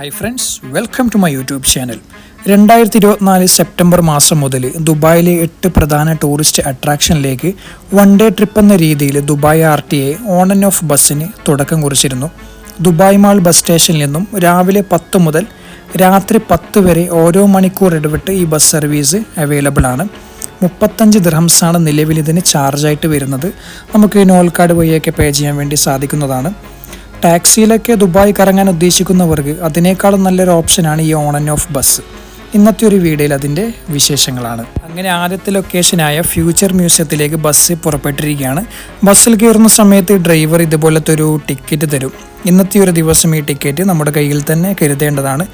Hi friends welcome to my YouTube channel രണ്ടായിരത്തി ഇരുപത്തിനാല് September മാസം മുതൽ ദുബായിലെ എട്ട് പ്രധാന ടൂറിസ്റ്റ് അട്രാക്ഷനിലേക്ക് വൺ ഡേ ട്രിപ്പ് എന്ന രീതിയിൽ Dubai R T A on and off ബസ്സിന് തുടക്കം കുറിച്ചിരുന്നു. ദുബായ് മാൾ ബസ് സ്റ്റേഷനിൽ നിന്നും രാവിലെ പത്ത് മുതൽ രാത്രി പത്ത് വരെ ഓരോ മണിക്കൂർ ഇടവിട്ട് ഈ ബസ് സർവീസ് അവൈലബിൾ ആണ്. മുപ്പത്തഞ്ച് ദിർഹംസാണ് നിലവിൽ ഇതിന് ചാർജായിട്ട് വരുന്നത്. നമുക്ക് നോൽക്കാട് വഴിയൊക്കെ പേ ചെയ്യാൻ വേണ്ടി സാധിക്കുന്നതാണ്. ടാക്സിയിലൊക്കെ ദുബായ് കറങ്ങാൻ ഉദ്ദേശിക്കുന്നവർക്ക് അതിനേക്കാളും നല്ലൊരു ഓപ്ഷനാണ് ഈ ഓൺ ആൻഡ് ഓഫ് ബസ്. ഇന്നത്തെ ഒരു വീഡിയോയിൽ അതിന്റെ വിശേഷങ്ങളാണ്. അങ്ങനെ ആദ്യത്തെ ലൊക്കേഷനായ ഫ്യൂച്ചർ മ്യൂസിയത്തിലേക്ക് ബസ് പുറപ്പെട്ടിരിക്കുകയാണ്. ബസ്സിൽ കയറുന്ന സമയത്ത് ഡ്രൈവർ ഇതുപോലത്തെ ഒരു ടിക്കറ്റ് തരും. ഇന്നത്തെ ഒരു ദിവസം ഈ ടിക്കറ്റ് നമ്മുടെ കയ്യിൽ തന്നെ കരുതേണ്ടതാണ്.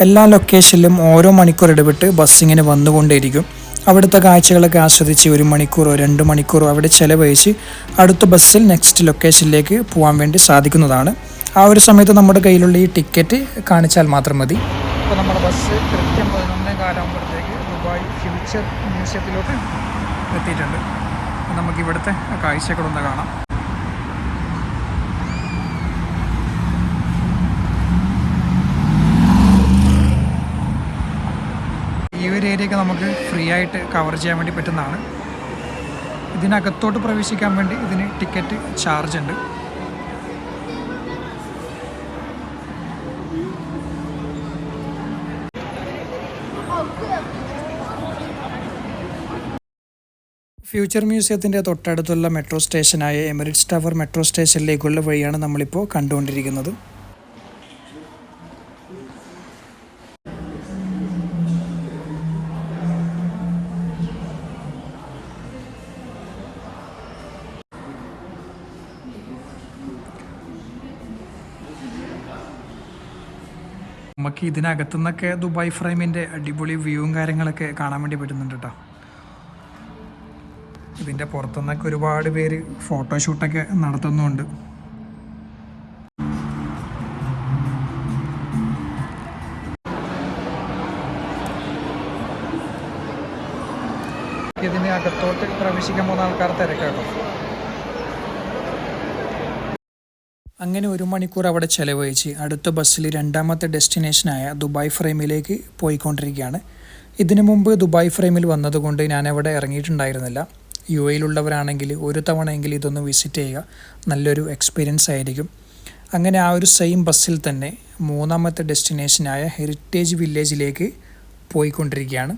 എല്ലാ ലൊക്കേഷനിലും ഓരോ മണിക്കൂർ ഇടപെട്ട് ബസ് ഇങ്ങനെ വന്നുകൊണ്ടേയിരിക്കും. അവിടുത്തെ കാഴ്ചകളൊക്കെ ആസ്വദിച്ച് ഒരു മണിക്കൂറോ രണ്ട് മണിക്കൂറോ അവിടെ ചിലവഴിച്ച് അടുത്ത ബസ്സിൽ നെക്സ്റ്റ് ലൊക്കേഷനിലേക്ക് പോകാൻ വേണ്ടി സാധിക്കുന്നതാണ്. ആ ഒരു സമയത്ത് നമ്മുടെ കയ്യിലുള്ള ഈ ടിക്കറ്റ് കാണിച്ചാൽ മാത്രം മതി. അപ്പോൾ നമ്മുടെ ബസ് കൃത്യം പതിനൊന്നേ കാലാകുമ്പോഴത്തേക്ക് ദുബായ് ഫ്യൂച്ചർ മ്യൂസിയത്തിലോട്ട് എത്തിയിട്ടുണ്ട്. നമുക്ക് ഇവിടുത്തെ കാഴ്ചകളൊന്ന് കാണാം ഈ ഒരു ഏരിയയൊക്കെ നമുക്ക് ഫ്രീ ആയിട്ട് കവർ ചെയ്യാൻ വേണ്ടി പറ്റുന്നതാണ്. ഇതിനകത്തോട്ട് പ്രവേശിക്കാൻ വേണ്ടി ഇതിന് ടിക്കറ്റ് ചാർജ് ഉണ്ട്. ഫ്യൂച്ചർ മ്യൂസിയത്തിന്റെ തൊട്ടടുത്തുള്ള മെട്രോ സ്റ്റേഷനായ എമിറേറ്റ്സ് ടവർ മെട്രോ സ്റ്റേഷനിലേക്കുള്ള വഴിയാണ് നമ്മളിപ്പോൾ കണ്ടുകൊണ്ടിരിക്കുന്നത്. നമുക്ക് ഇതിനകത്തു നിന്നൊക്കെ ദുബായ് ഫ്രെയിമിന്റെ അടിപൊളി വ്യൂവും കാര്യങ്ങളൊക്കെ കാണാൻ വേണ്ടി പറ്റുന്നുണ്ട് കേട്ടോ ഇതിന്റെ പുറത്തുനിന്നൊക്കെ ഒരുപാട് പേര് ഫോട്ടോഷൂട്ടൊക്കെ നടത്തുന്നുണ്ട്. ഇതിന് അകത്തോട്ട് പ്രവേശിക്കാൻ പോകുന്ന ആൾക്കാർ തിരക്കാട്ടോ. അങ്ങനെ ഒരു മണിക്കൂർ അവിടെ ചെലവഴിച്ച് അടുത്ത ബസ്സിൽ രണ്ടാമത്തെ ഡെസ്റ്റിനേഷനായ ദുബായ് ഫ്രെയിമിലേക്ക് പോയിക്കൊണ്ടിരിക്കുകയാണ്. ഇതിനു മുമ്പ് ദുബായ് ഫ്രെയിമിൽ വന്നതുകൊണ്ട് ഞാൻ അവിടെ ഇറങ്ങിയിട്ടുണ്ടായിരുന്നില്ല. യു എയിലുള്ളവരാണെങ്കിൽ ഒരു തവണയെങ്കിലും ഇതൊന്ന് വിസിറ്റ് ചെയ്യുക. നല്ലൊരു എക്സ്പീരിയൻസ് ആയിരിക്കും. അങ്ങനെ ആ ഒരു സെയിം ബസ്സിൽ തന്നെ മൂന്നാമത്തെ ഡെസ്റ്റിനേഷനായ ഹെറിറ്റേജ് വില്ലേജിലേക്ക് പോയിക്കൊണ്ടിരിക്കുകയാണ്.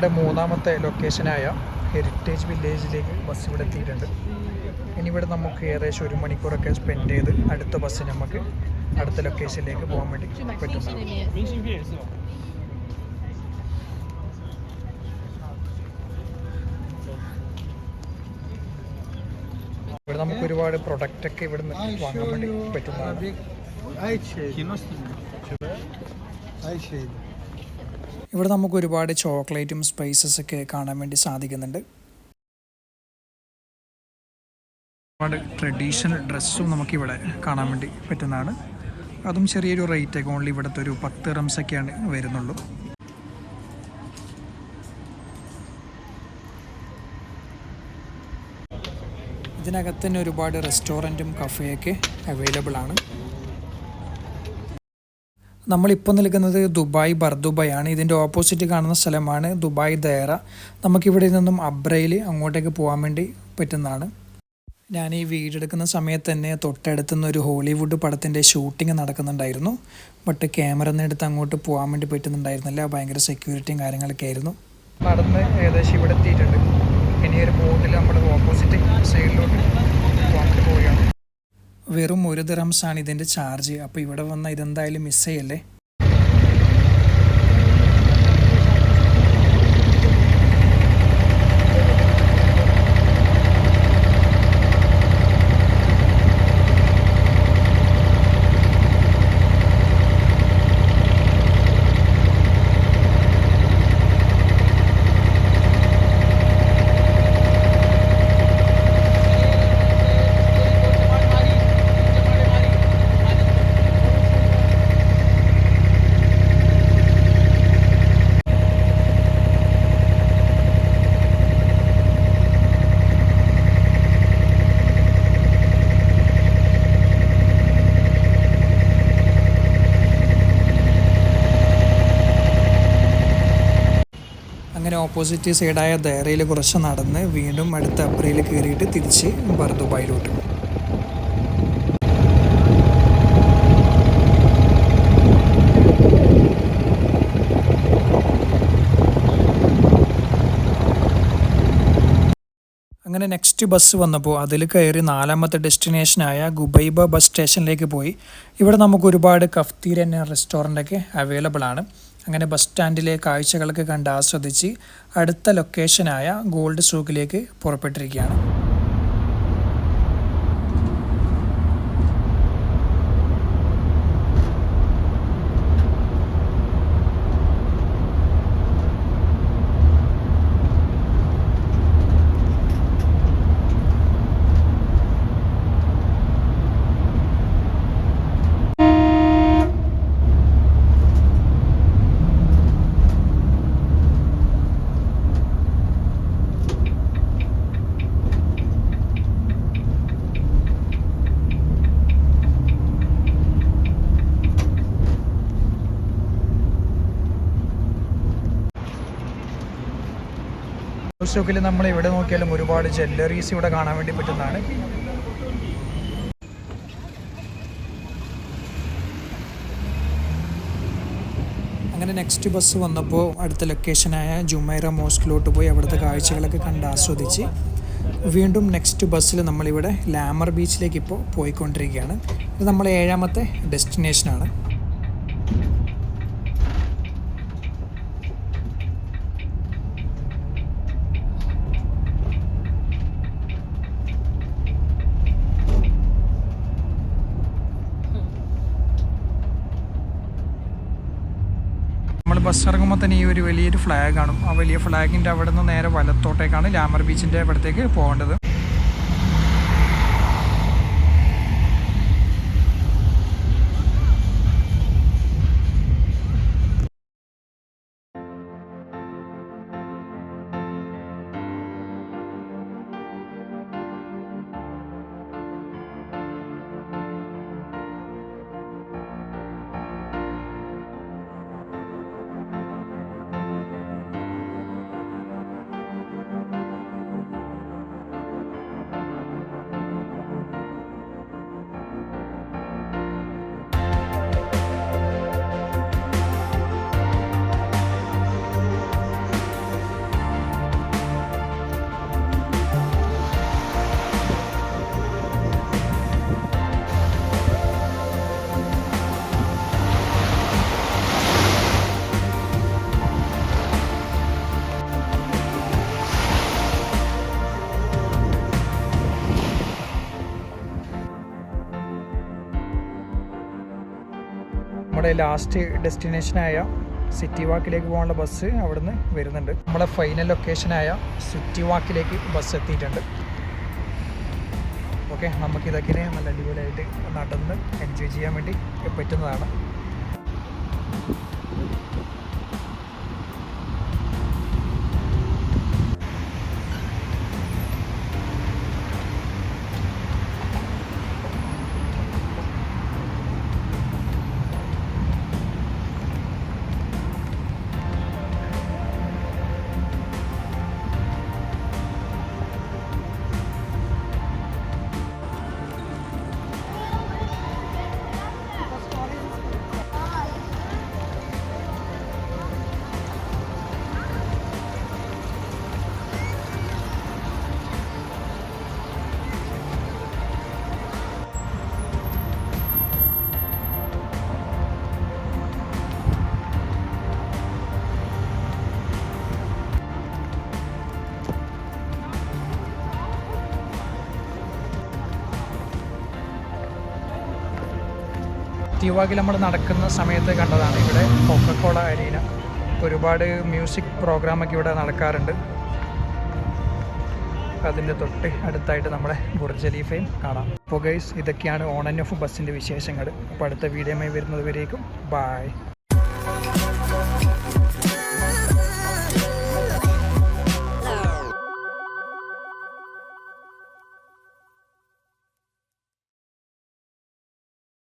നമ്മുടെ മൂന്നാമത്തെ ലൊക്കേഷനായ ഹെറിറ്റേജ് വില്ലേജിലേക്ക് ബസ് ഇവിടെ എത്തിയിട്ടുണ്ട്. ഇനി ഇവിടെ നമുക്ക് ഏകദേശം ഒരു മണിക്കൂറൊക്കെ സ്പെൻഡ് ചെയ്ത് അടുത്ത ബസ് നമുക്ക് അടുത്ത ലൊക്കേഷനിലേക്ക് പോകാൻ വേണ്ടി പറ്റും ഇവിടെ നമുക്ക് ഒരുപാട് പ്രൊഡക്റ്റ് ഒക്കെ ഇവിടെ നിന്ന് വാങ്ങാൻ വേണ്ടി പറ്റുന്നതാണ്. ഇവിടെ നമുക്ക് ഒരുപാട് ചോക്ലേറ്റും സ്പൈസസ് ഒക്കെ കാണാൻ വേണ്ടി സാധിക്കുന്നുണ്ട്. ഒരുപാട് ട്രഡീഷണൽ ഡ്രസ്സും നമുക്കിവിടെ കാണാൻ വേണ്ടി പറ്റുന്നതാണ്. അതും ചെറിയൊരു റേറ്റ് ഒക്കെ ഓൺലി ഇവിടുത്തെ ഒരു പത്ത് റംസ് ഒക്കെയാണ് വരുന്നുള്ളൂ. ഇതിനകത്ത് തന്നെ ഒരുപാട് റെസ്റ്റോറന്റും കഫേയൊക്കെ അവൈലബിൾ ആണ്. നമ്മളിപ്പോൾ നിൽക്കുന്നത് ദുബായ് ബർദുബായ് ആണ് ഇതിന്റെ ഓപ്പോസിറ്റ് കാണുന്ന സ്ഥലമാണ് ദുബായ് ദയറ. നമുക്കിവിടെ നിന്നും അബ്രയിൽ അങ്ങോട്ടേക്ക് പോകാൻ വേണ്ടി പറ്റുന്നതാണ്. ഞാൻ ഈ വീടെടുക്കുന്ന സമയത്ത് തന്നെ തൊട്ടടുത്തുനിന്ന് ഒരു ഹോളിവുഡ് പടത്തിന്റെ ഷൂട്ടിംഗ് നടക്കുന്നുണ്ടായിരുന്നു. ബട്ട് ക്യാമറ എടുത്ത് അങ്ങോട്ട് പോകാൻ വേണ്ടി പറ്റുന്നുണ്ടായിരുന്നില്ല. ഭയങ്കര സെക്യൂരിറ്റിയും കാര്യങ്ങളൊക്കെ ആയിരുന്നു. നടന്ന് ഏകദേശം ഇവിടെ എത്തിയിട്ടുണ്ട്. ഇനി ഒരു ബോട്ടിൽ നമ്മുടെ ഓപ്പോസിറ്റ് സൈഡിലോട്ട് പോകാൻ പോവുകയാണ്. വെറും ഒരു ദിറംസാണ് ഇതിന്റെ ചാർജ്. അപ്പോൾ ഇവിടെ വന്നാൽ ഇതെന്തായാലും മിസ് ചെയ്യല്ലേ? ഓപ്പോസിറ്റ് സൈഡായ ദയറയിൽ കുറച്ച് നടന്ന് വീണ്ടും അടുത്ത അപ്രയിൽ കയറിയിട്ട് തിരിച്ച് ബർദുബായിലോട്ട് അങ്ങനെ നെക്സ്റ്റ് ബസ് വന്നപ്പോൾ അതിൽ കയറി നാലാമത്തെ ഡെസ്റ്റിനേഷനായ ഗുബൈബ ബസ് സ്റ്റേഷനിലേക്ക് പോയി. ഇവിടെ നമുക്ക് ഒരുപാട് കഫ്തീരൻ റെസ്റ്റോറന്റൊക്കെ അവൈലബിൾ ആണ്. അങ്ങനെ ബസ് സ്റ്റാൻഡിലെ കാഴ്ചകളൊക്കെ കണ്ട് ആസ്വദിച്ച് അടുത്ത ലൊക്കേഷനായ ഗോൾഡ് സൂക്കിലേക്ക് പുറപ്പെട്ടിരിക്കുകയാണ്. സൂക്കിൽ നമ്മൾ എവിടെ നോക്കിയാലും ഒരുപാട് ജ്വല്ലറീസ് ഇവിടെ കാണാൻ വേണ്ടി പറ്റുന്നതാണ്. അങ്ങനെ നെക്സ്റ്റ് ബസ് വന്നപ്പോൾ അടുത്ത ലൊക്കേഷനായ ജുമൈറ മോസ്കിലോട്ട് പോയി അവിടുത്തെ കാഴ്ചകളൊക്കെ കണ്ട് ആസ്വദിച്ച് വീണ്ടും നെക്സ്റ്റ് ബസ്സിൽ നമ്മളിവിടെ ലാമർ ബീച്ചിലേക്ക് ഇപ്പോൾ പോയിക്കൊണ്ടിരിക്കുകയാണ്. ഇത് നമ്മളെ ഏഴാമത്തെ ഡെസ്റ്റിനേഷനാണ് ബസ് ഇറങ്ങുമ്പോൾ തന്നെ ഈ ഒരു വലിയൊരു ഫ്ലാഗ് കാണും. ആ വലിയ ഫ്ലാഗിന്റെ അവിടെ നിന്ന് നേരെ വലത്തോട്ടേക്കാണ് ലാമർ ബീച്ചിന്റെ അവിടത്തേക്ക് പോകേണ്ടത്. നമ്മുടെ ലാസ്റ്റ് ഡെസ്റ്റിനേഷനായ സിറ്റി വാക്കിലേക്ക് പോകാനുള്ള ബസ് അവിടുന്ന് വരുന്നുണ്ട്. നമ്മുടെ ഫൈനൽ ലൊക്കേഷനായ സിറ്റി വാക്കിലേക്ക് ബസ് എത്തിയിട്ടുണ്ട്. ഓക്കെ നമുക്കിതൊക്കെ നല്ല അടിപൊളിയായിട്ട് നടന്ന് എൻജോയ് ചെയ്യാൻ വേണ്ടി പറ്റുന്നതാണ്. തിവാഗിൽ നമ്മൾ നടക്കുന്ന സമയത്ത് കണ്ടതാണ് ഇവിടെ കൊക്കക്കോള അരീന ഒരുപാട് മ്യൂസിക് പ്രോഗ്രാമൊക്കെ ഇവിടെ നടക്കാറുണ്ട്. അതിന്റെ തൊട്ട് അടുത്തായിട്ട് നമ്മുടെ ബുർജ് ഖലീഫയും കാണാം. അപ്പോൾ ഗൈസ് ഇതൊക്കെയാണ് ഓൺ ആൻഡ് ഓഫ് ബസ്സിന്റെ വിശേഷങ്ങൾ. അപ്പോൾ അടുത്ത വീഡിയോമായി വരുന്നത് വരേക്കും ബായ്